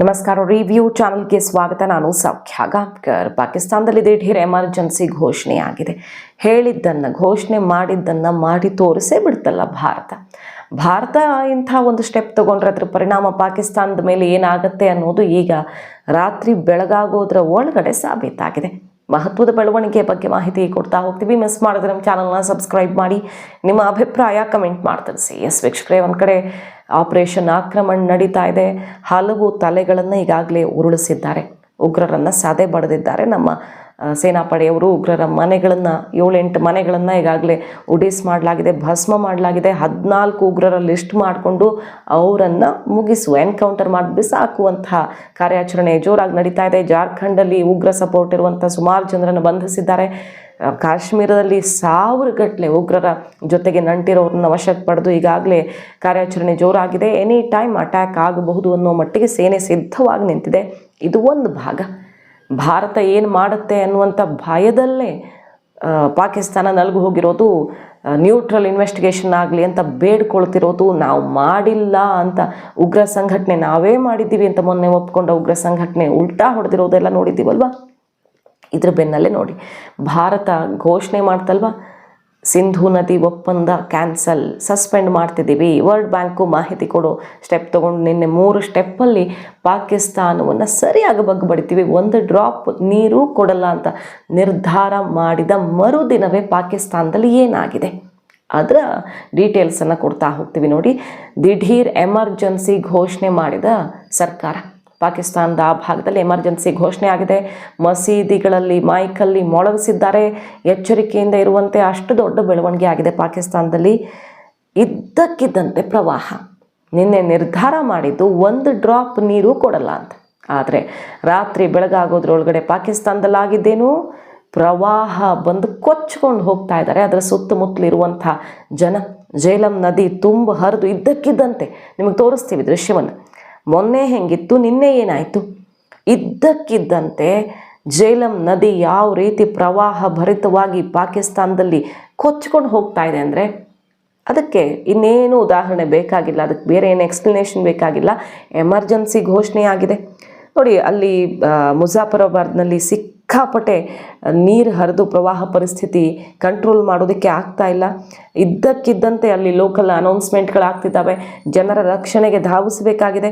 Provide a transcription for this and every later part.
ನಮಸ್ಕಾರ ರಿವ್ಯೂ ಚಾನಲ್ಗೆ ಸ್ವಾಗತ. ನಾನು ಸೌಖ್ಯ. ಗಾಂಬ್ಕರ್ ಪಾಕಿಸ್ತಾನದಲ್ಲಿ ದಿಢೀರ್ ಎಮರ್ಜೆನ್ಸಿ ಘೋಷಣೆ ಆಗಿದೆ ಹೇಳಿದ್ದನ್ನು, ಘೋಷಣೆ ಮಾಡಿದ್ದನ್ನು ಮಾಡಿ ತೋರಿಸೇ ಬಿಡ್ತಲ್ಲ ಭಾರತ. ಭಾರತ ಇಂಥ ಒಂದು ಸ್ಟೆಪ್ ತಗೊಂಡ್ರೆ ಅದ್ರ ಪರಿಣಾಮ ಪಾಕಿಸ್ತಾನದ ಮೇಲೆ ಏನಾಗುತ್ತೆ ಅನ್ನೋದು ಈಗ ರಾತ್ರಿ ಬೆಳಗಾಗೋದ್ರ ಒಳಗಡೆ ಸಾಬೀತಾಗಿದೆ. ಮಹತ್ವದ ಬೆಳವಣಿಗೆ ಬಗ್ಗೆ ಮಾಹಿತಿ ಕೊಡ್ತಾ ಹೋಗ್ತೀವಿ. ಮಿಸ್ ಮಾಡಿದ್ರೆ ನಮ್ಮ ಚಾನಲ್ನ ಸಬ್ಸ್ಕ್ರೈಬ್ ಮಾಡಿ. ನಿಮ್ಮ ಅಭಿಪ್ರಾಯ ಕಮೆಂಟ್ ಮಾಡಿ ತಿಳಿಸಿ ಎಸ್ ವೀಕ್ಷಕರೇ, ಒಂದು ಕಡೆ ಆಪರೇಷನ್ ಆಕ್ರಮಣ ನಡೀತಾ ಇದೆ. ಹಲವು ತಲೆಗಳನ್ನು ಈಗಾಗಲೇ ಉರುಳಿಸಿದ್ದಾರೆ. ಉಗ್ರರನ್ನು ಸದೆ ಬಡಿದಿದ್ದಾರೆ. ನಮ್ಮ ಸೇನಾಪಡೆಯವರು ಉಗ್ರರ ಮನೆಗಳನ್ನು, ಏಳೆಂಟು ಮನೆಗಳನ್ನು ಈಗಾಗಲೇ ಉಡೀಸ್ ಮಾಡಲಾಗಿದೆ, ಭಸ್ಮ ಮಾಡಲಾಗಿದೆ. ಹದಿನಾಲ್ಕು ಉಗ್ರರ ಲಿಸ್ಟ್ ಮಾಡಿಕೊಂಡು ಅವರನ್ನು ಮುಗಿಸುವ ಎನ್ಕೌಂಟರ್ ಮಾಡಿ ಬಿಸಾಕುವಂತಹ ಕಾರ್ಯಾಚರಣೆ ಜೋರಾಗಿ ನಡೀತಾ ಇದೆ. ಜಾರ್ಖಂಡಲ್ಲಿ ಉಗ್ರ ಸಪೋರ್ಟ್ ಇರುವಂಥ ಸುಮಾರು ಜನರನ್ನು ಬಂಧಿಸಿದ್ದಾರೆ. ಕಾಶ್ಮೀರದಲ್ಲಿ ಸಾವಿರ ಗಟ್ಟಲೆ ಉಗ್ರರ ಜೊತೆಗೆ ನಂಟಿರೋರನ್ನ ವಶಕ್ಕೆ ಪಡೆದು ಈಗಾಗಲೇ ಕಾರ್ಯಾಚರಣೆ ಜೋರಾಗಿದೆ. ಎನಿ ಟೈಮ್ ಅಟ್ಯಾಕ್ ಆಗಬಹುದು ಅನ್ನೋ ಮಟ್ಟಿಗೆ ಸೇನೆ ಸಿದ್ಧವಾಗಿ ನಿಂತಿದೆ. ಇದು ಒಂದು ಭಾಗ. ಭಾರತ ಏನು ಮಾಡುತ್ತೆ ಅನ್ನುವಂಥ ಭಯದಲ್ಲೇ ಪಾಕಿಸ್ತಾನ ನಲ್ಗು ಹೋಗಿರೋದು ನ್ಯೂಟ್ರಲ್ ಇನ್ವೆಸ್ಟಿಗೇಷನ್ ಆಗಲಿ ಅಂತ ಬೇಡ್ಕೊಳ್ತಿರೋದು, ನಾವು ಮಾಡಿಲ್ಲ ಅಂತ ಉಗ್ರ ಸಂಘಟನೆ ನಾವೇ ಮಾಡಿದ್ದೀವಿ ಅಂತ ಮೊನ್ನೆ ಒಪ್ಕೊಂಡ ಉಗ್ರ ಸಂಘಟನೆ ಉಲ್ಟಾ ಹೊಡೆದಿರೋದೆಲ್ಲ ನೋಡಿದ್ದೀವಲ್ವಾ? ಇದ್ರ ಬೆನ್ನಲ್ಲೇ ನೋಡಿ. ಭಾರತ ಘೋಷಣೆ ಮಾಡ್ತಲ್ವ? ಸಿಂಧು ನದಿ ಒಪ್ಪಂದ ಕ್ಯಾನ್ಸಲ್, ಸಸ್ಪೆಂಡ್ ಮಾಡ್ತಿದ್ದೀವಿ. ವರ್ಲ್ಡ್ ಬ್ಯಾಂಕು ಮಾಹಿತಿ ಕೊಡೋ. ಸ್ಟೆಪ್ ತೊಗೊಂಡು ನಿನ್ನೆ ಮೂರು ಸ್ಟೆಪ್ಪಲ್ಲಿ ಪಾಕಿಸ್ತಾನವನ್ನು ಸರಿಯಾಗಿ ಬಗ್ಗೆ ಬಡಿತೀವಿ ಒಂದು ಡ್ರಾಪ್ ನೀರು ಕೊಡಲ್ಲ ಅಂತ ನಿರ್ಧಾರ ಮಾಡಿದ ಮರುದಿನವೇ ಪಾಕಿಸ್ತಾನದಲ್ಲಿ ಏನಾಗಿದೆ? ಅದರ ಡೀಟೇಲ್ಸನ್ನು ಕೊಡ್ತಾ ಹೋಗ್ತೀವಿ ನೋಡಿ. ದಿಢೀರ್ ಎಮರ್ಜೆನ್ಸಿ ಘೋಷಣೆ ಮಾಡಿದ ಸರ್ಕಾರ. ಪಾಕಿಸ್ತಾನದ ಆ ಭಾಗದಲ್ಲಿ ಎಮರ್ಜೆನ್ಸಿ ಘೋಷಣೆ ಆಗಿದೆ. ಮಸೀದಿಗಳಲ್ಲಿ ಮೈಕಲ್ಲಿ ಮೊಳಗಿಸಿದ್ದಾರೆ. ಎಚ್ಚರಿಕೆಯಿಂದ ಇರುವಂತೆ ಅಷ್ಟು ದೊಡ್ಡ ಬೆಳವಣಿಗೆ ಆಗಿದೆ ಪಾಕಿಸ್ತಾನದಲ್ಲಿ. ಇದ್ದಕ್ಕಿದ್ದಂತೆ ಪ್ರವಾಹ. ನಿನ್ನೆ ನಿರ್ಧಾರ ಮಾಡಿದ್ದು ಒಂದು ಡ್ರಾಪ್ ನೀರು ಕೊಡಲ್ಲ ಅಂತ. ಆದರೆ ರಾತ್ರಿ ಬೆಳಗಾಗೋದ್ರೊಳಗಡೆ ಪಾಕಿಸ್ತಾನದಲ್ಲಾಗಿದ್ದೇನು? ಪ್ರವಾಹ ಬಂದು ಕೊಚ್ಕೊಂಡು ಹೋಗ್ತಾ ಇದ್ದಾರೆ. ಅದರ ಸುತ್ತಮುತ್ತಲಿರುವಂಥ ಜನ, ಜೇಲಂ ನದಿ ತುಂಬ ಹರಿದು ಇದ್ದಕ್ಕಿದ್ದಂತೆ. ನಿಮಗೆ ತೋರಿಸ್ತೀವಿ ದೃಶ್ಯವನ್ನು. ಮೊನ್ನೆ ಹೆಂಗಿತ್ತು, ನಿನ್ನೆ ಏನಾಯಿತು? ಇದ್ದಕ್ಕಿದ್ದಂತೆ ಜೇಲಂ ನದಿ ಯಾವ ರೀತಿ ಪ್ರವಾಹ ಭರಿತವಾಗಿ ಪಾಕಿಸ್ತಾನದಲ್ಲಿ ಕೊಚ್ಕೊಂಡು ಹೋಗ್ತಾ ಇದೆ ಅಂದರೆ ಅದಕ್ಕೆ ಇನ್ನೇನು ಉದಾಹರಣೆ ಬೇಕಾಗಿಲ್ಲ, ಅದಕ್ಕೆ ಬೇರೆ ಏನು ಎಕ್ಸ್ಪ್ಲನೇಷನ್ ಬೇಕಾಗಿಲ್ಲ. ಎಮರ್ಜೆನ್ಸಿ ಘೋಷಣೆ ಆಗಿದೆ ನೋಡಿ, ಅಲ್ಲಿ ಮುಜಾಫರಾಬಾದ್ನಲ್ಲಿ ಮುಜಾಫರಾಬಾದ್ನಲ್ಲಿ ಸಿಕ್ಕಾಪಟ್ಟೆ ನೀರು ಹರಿದು ಪ್ರವಾಹ ಪರಿಸ್ಥಿತಿ ಕಂಟ್ರೋಲ್ ಮಾಡೋದಕ್ಕೆ ಆಗ್ತಾ ಇಲ್ಲ. ಇದ್ದಕ್ಕಿದ್ದಂತೆ ಅಲ್ಲಿ ಲೋಕಲ್ ಅನೌನ್ಸ್ಮೆಂಟ್ಗಳಾಗ್ತಿದ್ದಾವೆ ಜನರ ರಕ್ಷಣೆಗೆ ಧಾವಿಸಬೇಕಾಗಿದೆ.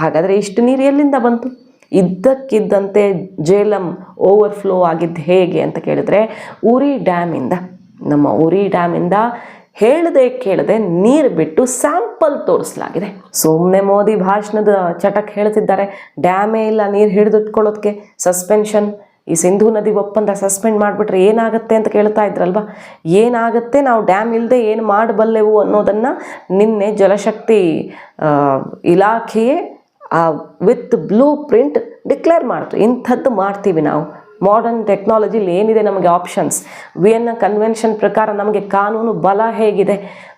ಹಾಗಾದರೆ ಇಷ್ಟು ನೀರು ಎಲ್ಲಿಂದ ಬಂತು? ಇದ್ದಕ್ಕಿದ್ದಂತೆ ಜೇಲಂ ಓವರ್ಫ್ಲೋ ಆಗಿದ್ದು ಹೇಗೆ ಅಂತ ಕೇಳಿದ್ರೆ, ಉರಿ ಡ್ಯಾಮಿಂದ, ನಮ್ಮ ಉರಿ ಡ್ಯಾಮಿಂದ ಹೇಳದೆ ಕೇಳದೆ ನೀರು ಬಿಟ್ಟು ಸ್ಯಾಂಪಲ್ ತೋರಿಸಲಾಗಿದೆ. ಸುಮ್ಮನೆ ಮೋದಿ ಭಾಷಣದ ಚಟಕ್ ಹೇಳ್ತಿದ್ದಾರೆ. ಡ್ಯಾಮೇ ಇಲ್ಲ ನೀರು ಹಿಡಿದಿಟ್ಕೊಳ್ಳೋದಕ್ಕೆ ಸಸ್ಪೆನ್ಷನ್ ಈ ಸಿಂಧು ನದಿ ಒಪ್ಪಂದ ಸಸ್ಪೆಂಡ್ ಮಾಡಿಬಿಟ್ರೆ ಏನಾಗುತ್ತೆ ಅಂತ ಕೇಳ್ತಾ ಇದ್ರಲ್ವಾ? ಏನಾಗುತ್ತೆ ನಾವು ಡ್ಯಾಮ್ ಇಲ್ಲದೆ ಏನು ಮಾಡಬಲ್ಲೆವು ಅನ್ನೋದನ್ನು ನಿನ್ನೆ ಜಲಶಕ್ತಿ ಇಲಾಖೆಯೇ ವಿತ್ ಬ್ಲೂ ಪ್ರಿಂಟ್ ಡಿಕ್ಲೇರ್ ಮಾಡ್ತು. ಇಂಥದ್ದು ಮಾಡ್ತೀವಿ ನಾವು. ಮಾಡರ್ನ್ ಟೆಕ್ನಾಲಜಿಲಿ ಏನಿದೆ ನಮಗೆ ಆಪ್ಷನ್ಸ್ ವಿಯನ್ನ ಕನ್ವೆನ್ಷನ್ ಪ್ರಕಾರ ನಮಗೆ ಕಾನೂನು ಬಲ ಹೇಗಿದೆ?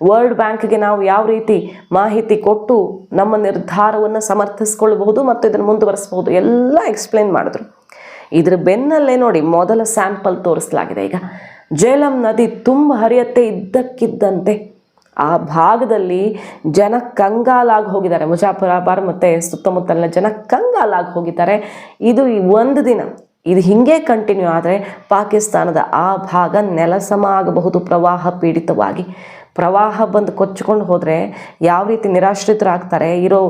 ವರ್ಲ್ಡ್ ಬ್ಯಾಂಕ್ಗೆ ನಾವು ಯಾವ ರೀತಿ ಮಾಹಿತಿ ಕೊಟ್ಟು ನಮ್ಮ ನಿರ್ಧಾರವನ್ನು ಸಮರ್ಥಿಸ್ಕೊಳ್ಬಹುದು ಮತ್ತು ಇದನ್ನು ಮುಂದುವರಿಸ್ಬೋದು ಎಲ್ಲ ಎಕ್ಸ್ಪ್ಲೇನ್ ಮಾಡಿದ್ರು. ಇದ್ರ ಬೆನ್ನಲ್ಲೇ ನೋಡಿ ಮೊದಲ ಸ್ಯಾಂಪಲ್ ತೋರಿಸಲಾಗಿದೆ. ಈಗ ಜೇಲಂ ನದಿ ತುಂಬ ಹರಿಯತ್ತೆ, ಇದ್ದಕ್ಕಿದ್ದಂತೆ. ಆ ಭಾಗದಲ್ಲಿ ಜನ ಕಂಗಾಲಾಗಿ ಹೋಗಿದ್ದಾರೆ. ಮುಜಾಫರಾಬಾದ್ ಮತ್ತು ಸುತ್ತಮುತ್ತಲಿನ ಜನ ಕಂಗಾಲಾಗಿ ಹೋಗಿದ್ದಾರೆ. ಇದು ಒಂದು ದಿನ. ಇದು ಹಿಂಗೆ ಕಂಟಿನ್ಯೂ ಆದರೆ ಪಾಕಿಸ್ತಾನದ ಆ ಭಾಗ ನೆಲಸಮ ಆಗಬಹುದು, ಪ್ರವಾಹ ಪೀಡಿತವಾಗಿ. ಪ್ರವಾಹ ಬಂದು ಕೊಚ್ಚಿಕೊಂಡು ಹೋದರೆ ಯಾವ ರೀತಿ ನಿರಾಶ್ರಿತರಾಗ್ತಾರೆ? ಇರೋ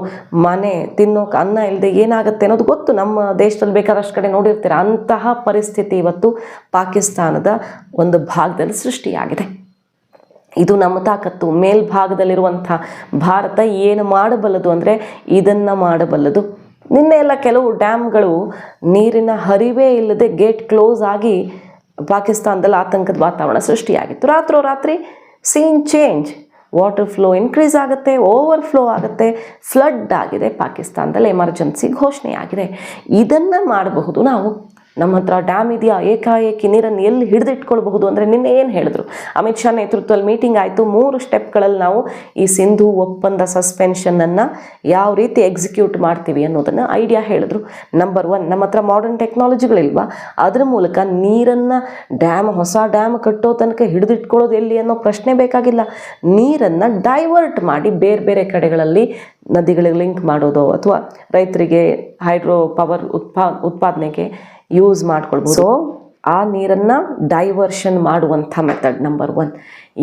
ಮನೆ ತಿನ್ನೋಕೆ ಅನ್ನ ಇಲ್ಲದೆ ಏನಾಗುತ್ತೆ ಅನ್ನೋದು ಗೊತ್ತು. ನಮ್ಮ ದೇಶದಲ್ಲಿ ಬೇಕಾದಷ್ಟು ಕಡೆ ನೋಡಿರ್ತೀರ, ಅಂತಹ ಪರಿಸ್ಥಿತಿ ಇವತ್ತು ಪಾಕಿಸ್ತಾನದ ಒಂದು ಭಾಗದಲ್ಲಿ ಸೃಷ್ಟಿಯಾಗಿದೆ. ಇದು ನಮ್ಮ ತಾಕತ್ತು. ಮೇಲ್ಭಾಗದಲ್ಲಿರುವಂಥ ಭಾರತ ಏನು ಮಾಡಬಲ್ಲದು ಅಂದರೆ ಇದನ್ನು ಮಾಡಬಲ್ಲದು. ನಿನ್ನೆ ಎಲ್ಲ ಕೆಲವು ಡ್ಯಾಮ್ಗಳು ನೀರಿನ ಹರಿವೇ ಇಲ್ಲದೆ ಗೇಟ್ ಕ್ಲೋಸ್ ಆಗಿ ಪಾಕಿಸ್ತಾನದಲ್ಲಿ ಆತಂಕದ ವಾತಾವರಣ ಸೃಷ್ಟಿಯಾಗಿತ್ತು. ರಾತ್ರೋರಾತ್ರಿ scene change water flow increase ಆಗುತ್ತೆ ಓವರ್ ಫ್ಲೋ ಆಗುತ್ತೆ ಫ್ಲಡ್ ಆಗಿದೆ. ಪಾಕಿಸ್ತಾನದಲ್ಲಿ ಎಮರ್ಜೆನ್ಸಿ ಘೋಷಣೆ ಆಗಿದೆ ಇದನ್ನು ಮಾಡಬಹುದು ನಾವು ನಮ್ಮ ಹತ್ರ ಡ್ಯಾಮ್ ಇದೆಯಾ? ಏಕಾಏಕಿ ನೀರನ್ನು ಎಲ್ಲಿ ಹಿಡಿದಿಟ್ಕೊಳ್ಬಹುದು ಅಂದರೆ ನಿನ್ನೆ ಏನು ಹೇಳಿದ್ರು? ಅಮಿತ್ ಶಾ ನೇತೃತ್ವದಲ್ಲಿ ಮೀಟಿಂಗ್ ಆಯಿತು. ಮೂರು ಸ್ಟೆಪ್ಗಳಲ್ಲಿ ನಾವು ಈ ಸಿಂಧು ಒಪ್ಪಂದ ಸಸ್ಪೆನ್ಷನನ್ನು ಯಾವ ರೀತಿ ಎಕ್ಸಿಕ್ಯೂಟ್ ಮಾಡ್ತೀವಿ ಅನ್ನೋದನ್ನು ಐಡಿಯಾ ಹೇಳಿದ್ರು. ನಂಬರ್ ಒನ್ ನಮ್ಮ ಹತ್ರ ಮಾಡರ್ನ್ ಟೆಕ್ನಾಲಜಿಗಳಿಲ್ವಾ ಅದರ ಮೂಲಕ ನೀರನ್ನು ಡ್ಯಾಮ್ ಹೊಸ ಡ್ಯಾಮ್ ಕಟ್ಟೋ ತನಕ ಹಿಡಿದಿಟ್ಕೊಳ್ಳೋದು ಎಲ್ಲಿ ಅನ್ನೋ ಪ್ರಶ್ನೆ ಬೇಕಾಗಿಲ್ಲ. ನೀರನ್ನು ಡೈವರ್ಟ್ ಮಾಡಿ ಬೇರೆ ಬೇರೆ ಕಡೆಗಳಲ್ಲಿ ನದಿಗಳಿಗೆ ಲಿಂಕ್ ಮಾಡೋದು ಅಥವಾ ರೈತರಿಗೆ ಹೈಡ್ರೋ ಪವರ್ ಉತ್ಪಾ, ಉತ್ಪಾದನೆಗೆ ಯೂಸ್ ಮಾಡ್ಕೊಳ್ಬೋದು. ಸೊ ಆ ನೀರನ್ನು ಡೈವರ್ಷನ್ ಮಾಡುವಂಥ ಮೆಥಡ್ ನಂಬರ್ ಒನ್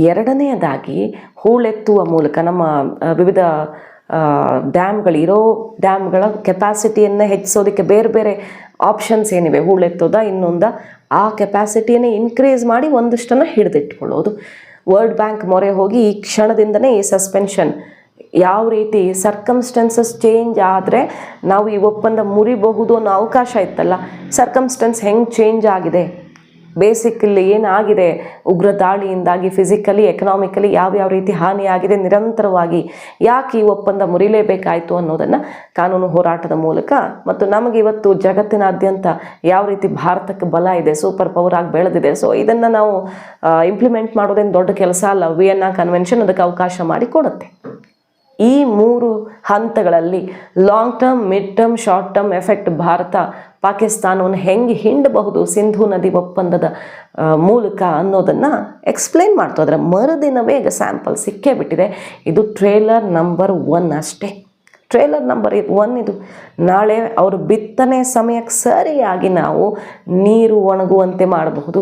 ಎರಡನೆಯದಾಗಿ ಹೂಳೆತ್ತುವ ಮೂಲಕ ನಮ್ಮ ವಿವಿಧ ಡ್ಯಾಮ್ಗಳಿರೋ ಡ್ಯಾಮ್ಗಳ ಕೆಪಾಸಿಟಿಯನ್ನು ಹೆಚ್ಚಿಸೋದಕ್ಕೆ ಬೇರೆ ಬೇರೆ ಆಪ್ಷನ್ಸ್ ಏನಿವೆ? ಹೂಳೆತ್ತೋದ, ಇನ್ನೊಂದ ಆ ಕೆಪಾಸಿಟಿಯನ್ನು ಇನ್ಕ್ರೀಸ್ ಮಾಡಿ ಒಂದಷ್ಟನ್ನು ಹಿಡಿದಿಟ್ಕೊಳ್ಳೋದು. ವರ್ಲ್ಡ್ ಬ್ಯಾಂಕ್ ಮೊರೆ ಹೋಗಿ ಈ ಕ್ಷಣದಿಂದನೇ ಈ ಸಸ್ಪೆನ್ಷನ್ ಯಾವ ರೀತಿ ಸರ್ಕಮ್ಸ್ಟೆನ್ಸಸ್ ಚೇಂಜ್ ಆದರೆ ನಾವು ಈ ಒಪ್ಪಂದ ಮುರಿಬಹುದು ಅನ್ನೋ ಅವಕಾಶ ಇತ್ತಲ್ಲ? ಸರ್ಕಮ್ಸ್ಟೆನ್ಸ್ ಹೆಂಗೆ ಚೇಂಜ್ ಆಗಿದೆ? ಬೇಸಿಕಲ್ಲಿ ಏನಾಗಿದೆ? ಉಗ್ರ ದಾಳಿಯಿಂದಾಗಿ ಫಿಸಿಕಲಿ ಎಕನಾಮಿಕಲಿ ಯಾವ್ಯಾವ ರೀತಿ ಹಾನಿಯಾಗಿದೆ? ನಿರಂತರವಾಗಿ ಯಾಕೆ ಈ ಒಪ್ಪಂದ ಮುರಿಲೇಬೇಕಾಯಿತು ಅನ್ನೋದನ್ನು ಕಾನೂನು ಹೋರಾಟದ ಮೂಲಕ ಮತ್ತು ನಮಗೆ ಇವತ್ತು ಜಗತ್ತಿನಾದ್ಯಂತ ಯಾವ ರೀತಿ ಭಾರತಕ್ಕೆ ಬಲ ಇದೆ ಸೂಪರ್ ಪವರ್ ಆಗಿ ಬೆಳೆದಿದೆ. ಸೊ ಇದನ್ನು ನಾವು ಇಂಪ್ಲಿಮೆಂಟ್ ಮಾಡೋದೇನು ದೊಡ್ಡ ಕೆಲಸ ಅಲ್ಲ. ವಿಯೆನ್ನಾ ಕನ್ವೆನ್ಷನ್ ಅದಕ್ಕೆ ಅವಕಾಶ ಮಾಡಿ ಕೊಡುತ್ತೆ. ಈ ಮೂರು ಹಂತಗಳಲ್ಲಿ long term mid term short term effect Bharat, ಪಾಕಿಸ್ತಾನವನ್ನು ಹೆಂಗೆ ಹಿಂಡಬಹುದು ಸಿಂಧು ನದಿ ಒಪ್ಪಂದದ ಮೂಲಕ ಅನ್ನೋದನ್ನು ಎಕ್ಸ್ಪ್ಲೇನ್ ಮಾಡ್ತು. ಅದರ ಮರುದಿನವೇ ಈಗ ಸ್ಯಾಂಪಲ್ ಸಿಕ್ಕೇ ಬಿಟ್ಟಿದೆ. ಇದು ಟ್ರೇಲರ್ ನಂಬರ್ ಒನ್ ಅಷ್ಟೇ. ಟ್ರೇಲರ್ ನಂಬರ್ ಒನ್ ಇದು. ನಾಳೆ ಅವರು ಬಿತ್ತನೆ ಸಮಯಕ್ಕೆ ಸರಿಯಾಗಿ ನಾವು ನೀರು ಒಣಗುವಂತೆ ಮಾಡಬಹುದು,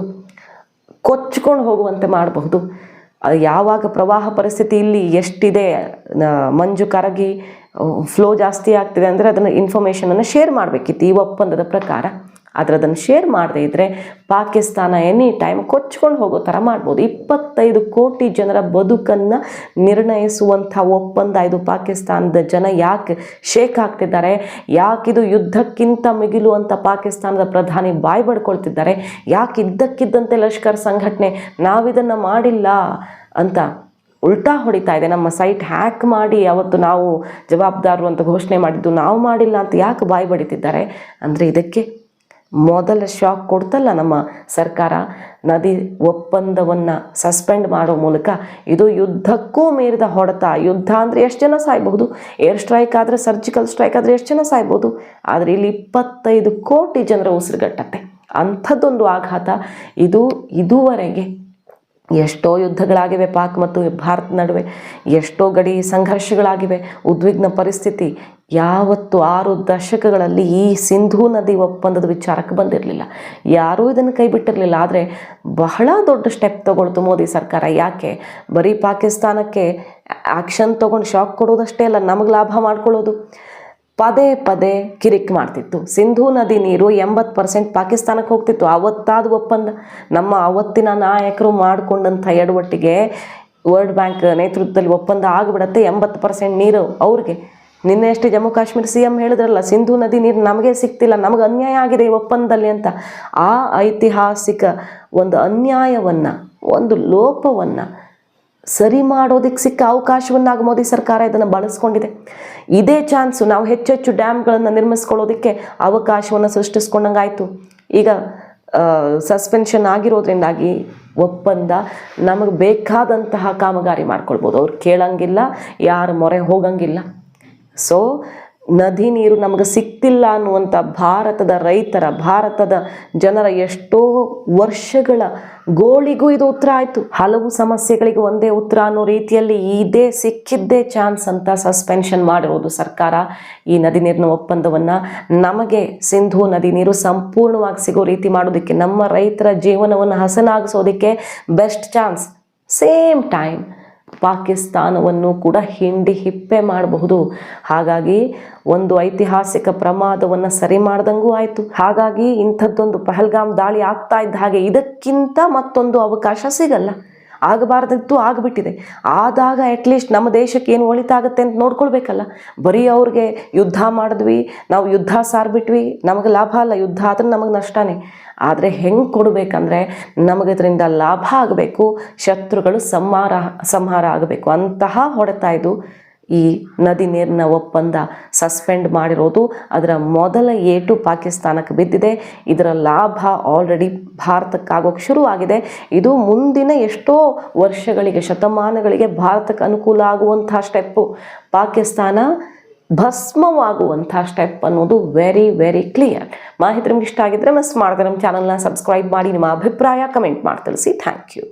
ಕೊಚ್ಕೊಂಡು ಹೋಗುವಂತೆ ಮಾಡಬಹುದು. ಯಾವಾಗ ಪ್ರವಾಹ ಪರಿಸ್ಥಿತಿ ಇಲ್ಲಿ ಎಷ್ಟಿದೆ ಮಂಜು ಕರಗಿ ಫ್ಲೋ ಜಾಸ್ತಿ ಆಗ್ತಿದೆ ಅಂದರೆ ಅದನ್ನು ಇನ್ಫಾರ್ಮೇಷನನ್ನು ಶೇರ್ ಮಾಡಬೇಕಿತ್ತು ಈ ಒಪ್ಪಂದದ ಪ್ರಕಾರ. ಆದರೆ ಅದನ್ನು ಶೇರ್ ಮಾಡದೇ ಇದ್ದರೆ ಪಾಕಿಸ್ತಾನ ಎನಿ ಟೈಮ್ ಕೊಚ್ಕೊಂಡು ಹೋಗೋ ಥರ ಮಾಡ್ಬೋದು. ಇಪ್ಪತ್ತೈದು ಕೋಟಿ ಜನರ ಬದುಕನ್ನು ನಿರ್ಣಯಿಸುವಂಥ ಒಪ್ಪಂದ ಇದು ಪಾಕಿಸ್ತಾನದ ಜನ ಯಾಕೆ ಶೇಕ್ ಆಗ್ತಿದ್ದಾರೆ ಯಾಕಿದು ಯುದ್ಧಕ್ಕಿಂತ ಮಿಗಿಲು ಅಂತ ಪಾಕಿಸ್ತಾನದ ಪ್ರಧಾನಿ ಬಾಯಿ ಬಡ್ಕೊಳ್ತಿದ್ದಾರೆ, ಯಾಕೆ ಇದ್ದಕ್ಕಿದ್ದಂತೆ ಲಷ್ಕರ್ ಸಂಘಟನೆ ನಾವಿದನ್ನು ಮಾಡಿಲ್ಲ ಅಂತ ಉಲ್ಟಾ ಹೊಡಿತಾ ಇದೆ. ನಮ್ಮ ಸೈಟ್ ಹ್ಯಾಕ್ ಮಾಡಿ ಅವತ್ತು ನಾವು ಜವಾಬ್ದಾರರು ಅಂತ ಘೋಷಣೆ ಮಾಡಿದ್ದು ನಾವು ಮಾಡಿಲ್ಲ ಅಂತ ಯಾಕೆ ಬಾಯಿ ಬಡಿತಿದ್ದಾರೆ? ಅಂದರೆ ಇದಕ್ಕೆ ಮೊದಲ ಶಾಕ್ ಕೊಡ್ತಲ್ಲ ನಮ್ಮ ಸರ್ಕಾರ. ನದಿ ಒಪ್ಪಂದವನ್ನು ಸಸ್ಪೆಂಡ್ ಮಾಡೋ ಮೂಲಕ ಇದು ಯುದ್ಧಕ್ಕೂ ಮೀರಿದ ಹೊಡೆತ. ಯುದ್ಧ ಅಂದರೆ ಎಷ್ಟು ಜನ ಸಾಯ್ಬಹುದು? ಏರ್ ಸ್ಟ್ರೈಕ್ ಆದರೆ ಸರ್ಜಿಕಲ್ ಸ್ಟ್ರೈಕ್ ಆದರೆ ಎಷ್ಟು ಜನ ಸಾಯ್ಬೋದು ಆದರೆ ಇಲ್ಲಿ ಇಪ್ಪತ್ತೈದು ಕೋಟಿ ಜನರ ಉಸಿರುಗಟ್ಟತ್ತೆ. ಅಂಥದ್ದೊಂದು ಆಘಾತ. ಇದು ಇದುವರೆಗೆ ಎಷ್ಟೋ ಯುದ್ಧಗಳಾಗಿವೆ ಪಾಕ್ ಮತ್ತು ಭಾರತ ನಡುವೆ, ಎಷ್ಟೋ ಗಡಿ ಸಂಘರ್ಷಗಳಾಗಿವೆ, ಉದ್ವಿಗ್ನ ಪರಿಸ್ಥಿತಿ. ಯಾವತ್ತು ಆರು ದಶಕಗಳಲ್ಲಿ ಈ ಸಿಂಧೂ ನದಿ ಒಪ್ಪಂದದ ವಿಚಾರಕ್ಕೆ ಬಂದಿರಲಿಲ್ಲ. ಯಾರೂ ಇದನ್ನು ಕೈ ಬಿಟ್ಟಿರಲಿಲ್ಲ ಆದರೆ ಬಹಳ ದೊಡ್ಡ ಸ್ಟೆಪ್ ತೊಗೊಳ್ತು ಮೋದಿ ಸರ್ಕಾರ. ಯಾಕೆ? ಬರೀ ಪಾಕಿಸ್ತಾನಕ್ಕೆ ಆ್ಯಕ್ಷನ್ ತೊಗೊಂಡು ಶಾಕ್ ಕೊಡೋದಷ್ಟೇ ಅಲ್ಲ, ನಮಗೆ ಲಾಭ ಮಾಡ್ಕೊಳ್ಳೋದು. ಪದೇ ಪದೇ ಕಿರಿಕ್ ಮಾಡ್ತಿತ್ತು. ಸಿಂಧೂ ನದಿ ನೀರು ಎಂಬತ್ತು ಪರ್ಸೆಂಟ್ ಪಾಕಿಸ್ತಾನಕ್ಕೆ ಹೋಗ್ತಿತ್ತು. ಅವತ್ತಾದ ಒಪ್ಪಂದ. ನಮ್ಮ ಅವತ್ತಿನ ನಾಯಕರು ಮಾಡಿಕೊಂಡಂಥ ಎಡವಟ್ಟಿಗೆ ವರ್ಲ್ಡ್ ಬ್ಯಾಂಕ್ ನೇತೃತ್ವದಲ್ಲಿ ಒಪ್ಪಂದ ಆಗಿಬಿಡತ್ತೆ. ಎಂಬತ್ತು ಪರ್ಸೆಂಟ್ ನೀರು ಅವ್ರಿಗೆ. ನಿನ್ನೆ ಅಷ್ಟೇ ಜಮ್ಮು ಕಾಶ್ಮೀರ ಸಿ ಎಂ ಹೇಳಿದ್ರಲ್ಲ, ಸಿಂಧೂ ನದಿ ನೀರು ನಮಗೆ ಸಿಗ್ತಿಲ್ಲ, ನಮಗೆ ಅನ್ಯಾಯ ಆಗಿದೆ ಈ ಒಪ್ಪಂದದಲ್ಲಿ ಅಂತ. ಆ ಐತಿಹಾಸಿಕ ಒಂದು ಅನ್ಯಾಯವನ್ನು, ಒಂದು ಲೋಪವನ್ನು ಸರಿ ಮಾಡೋದಕ್ಕೆ ಸಿಕ್ಕ ಅವಕಾಶವನ್ನಾಗಿ ಮೋದಿ ಸರ್ಕಾರ ಇದನ್ನು ಬಳಸ್ಕೊಂಡಿದೆ. ಇದೇ ಚಾನ್ಸು ನಾವು ಹೆಚ್ಚೆಚ್ಚು ಡ್ಯಾಮ್ಗಳನ್ನು ನಿರ್ಮಿಸ್ಕೊಳ್ಳೋದಕ್ಕೆ ಅವಕಾಶವನ್ನು ಸೃಷ್ಟಿಸ್ಕೊಂಡಂಗಾಯಿತು. ಈಗ ಸಸ್ಪೆನ್ಷನ್ ಆಗಿರೋದ್ರಿಂದಾಗಿ ಒಪ್ಪಂದ ನಮಗೆ ಬೇಕಾದಂತಹ ಕಾಮಗಾರಿ ಮಾಡ್ಕೊಳ್ಬೋದು. ಅವ್ರು ಕೇಳಂಗಿಲ್ಲ, ಯಾರ ಮೊರೆ ಹೋಗಂಗಿಲ್ಲ. ಸೊ ನದಿ ನೀರು ನಮಗೆ ಸಿಕ್ತಿಲ್ಲ ಅನ್ನುವಂಥ ಭಾರತದ ರೈತರ, ಭಾರತದ ಜನರ ಎಷ್ಟೋ ವರ್ಷಗಳ ಗೋಳಿಗೂ ಇದು ಉತ್ತರ ಆಯಿತು. ಹಲವು ಸಮಸ್ಯೆಗಳಿಗೆ ಒಂದೇ ಉತ್ತರ ಅನ್ನೋ ರೀತಿಯಲ್ಲಿ ಇದೇ ಸಿಕ್ಕಿದ್ದೇ ಚಾನ್ಸ್ ಅಂತ ಸಸ್ಪೆನ್ಷನ್ ಮಾಡಿರೋದು ಸರ್ಕಾರ. ಈ ನದಿ ನೀರಿನ ಒಪ್ಪಂದವನ್ನು ನಮಗೆ ಸಿಂಧೂ ನದಿ ನೀರು ಸಂಪೂರ್ಣವಾಗಿ ಸಿಗೋ ರೀತಿ ಮಾಡೋದಕ್ಕೆ, ನಮ್ಮ ರೈತರ ಜೀವನವನ್ನು ಹಸನಾಗಿಸೋದಕ್ಕೆ ಬೆಸ್ಟ್ ಚಾನ್ಸ್. ಸೇಮ್ ಟೈಮ್ ಪಾಕಿಸ್ತಾನವನ್ನು ಕೂಡ ಹಿಂಡಿ ಹಿಪ್ಪೆ ಮಾಡಬಹುದು. ಹಾಗಾಗಿ ಒಂದು ಐತಿಹಾಸಿಕ ಪ್ರಮಾದವನ್ನು ಸರಿ ಮಾಡ್ದಂಗೂ ಆಯಿತು. ಹಾಗಾಗಿ ಇಂಥದ್ದೊಂದು ಪಹಲ್ಗಾಮ್ ದಾಳಿ ಆಗ್ತಾ ಇದ್ದ ಹಾಗೆ ಇದಕ್ಕಿಂತ ಮತ್ತೊಂದು ಅವಕಾಶ ಸಿಗಲ್ಲ. ಆಗಬಾರ್ದಿತ್ತು, ಆಗಿಬಿಟ್ಟಿದೆ. ಆದಾಗ ಅಟ್ಲೀಸ್ಟ್ ನಮ್ಮ ದೇಶಕ್ಕೆ ಏನು ಒಳಿತಾಗುತ್ತೆ ಅಂತ ನೋಡ್ಕೊಳ್ಬೇಕಲ್ಲ. ಬರೀ ಅವ್ರಿಗೆ ಯುದ್ಧ ಮಾಡಿದ್ವಿ, ನಾವು ಯುದ್ಧ ಸಾರ್ಬಿಟ್ವಿ, ನಮಗೆ ಲಾಭ ಅಲ್ಲ, ಯುದ್ಧ ಆದ್ರೆ ನಮಗೆ ನಷ್ಟನೇ. ಆದರೆ ಹೆಂಗೆ ಕೊಡಬೇಕಂದ್ರೆ ನಮಗೆ ಇದರಿಂದ ಲಾಭ ಆಗಬೇಕು, ಶತ್ರುಗಳು ಸಂಹಾರ ಸಂಹಾರ ಆಗಬೇಕು ಅಂತಹ ಹೊಡೆತ ಇದು ಈ ನದಿ ನೀರಿನ ಒಪ್ಪಂದ ಸಸ್ಪೆಂಡ್ ಮಾಡಿರೋದು ಅದರ ಮೊದಲ ಏಟು ಪಾಕಿಸ್ತಾನಕ್ಕೆ ಬಿದ್ದಿದೆ. ಇದರ ಲಾಭ ಆಲ್ರೆಡಿ ಭಾರತಕ್ಕಾಗೋಕ್ಕೆ ಶುರುವಾಗಿದೆ. ಇದು ಮುಂದಿನ ಎಷ್ಟೋ ವರ್ಷಗಳಿಗೆ, ಶತಮಾನಗಳಿಗೆ ಭಾರತಕ್ಕೆ ಅನುಕೂಲ ಆಗುವಂಥ ಸ್ಟೆಪ್ಪು ಪಾಕಿಸ್ತಾನ ಭಸ್ಮವಾಗುವಂಥ ಸ್ಟೆಪ್ ಅನ್ನೋದು ವೆರಿ ವೆರಿ ಕ್ಲಿಯರ್ ಮಾಹಿತಿ ನಿಮ್ಗೆ ಇಷ್ಟ ಆಗಿದ್ರೆ ಮಿಸ್ ಮಾಡಿದ್ರೆ ನಮ್ಮ ಚಾನಲ್ನ ಸಬ್ಸ್ಕ್ರೈಬ್ ಮಾಡಿ, ನಿಮ್ಮ ಅಭಿಪ್ರಾಯ ಕಮೆಂಟ್ ಮಾಡಿ ತಿಳಿಸಿ. Thank you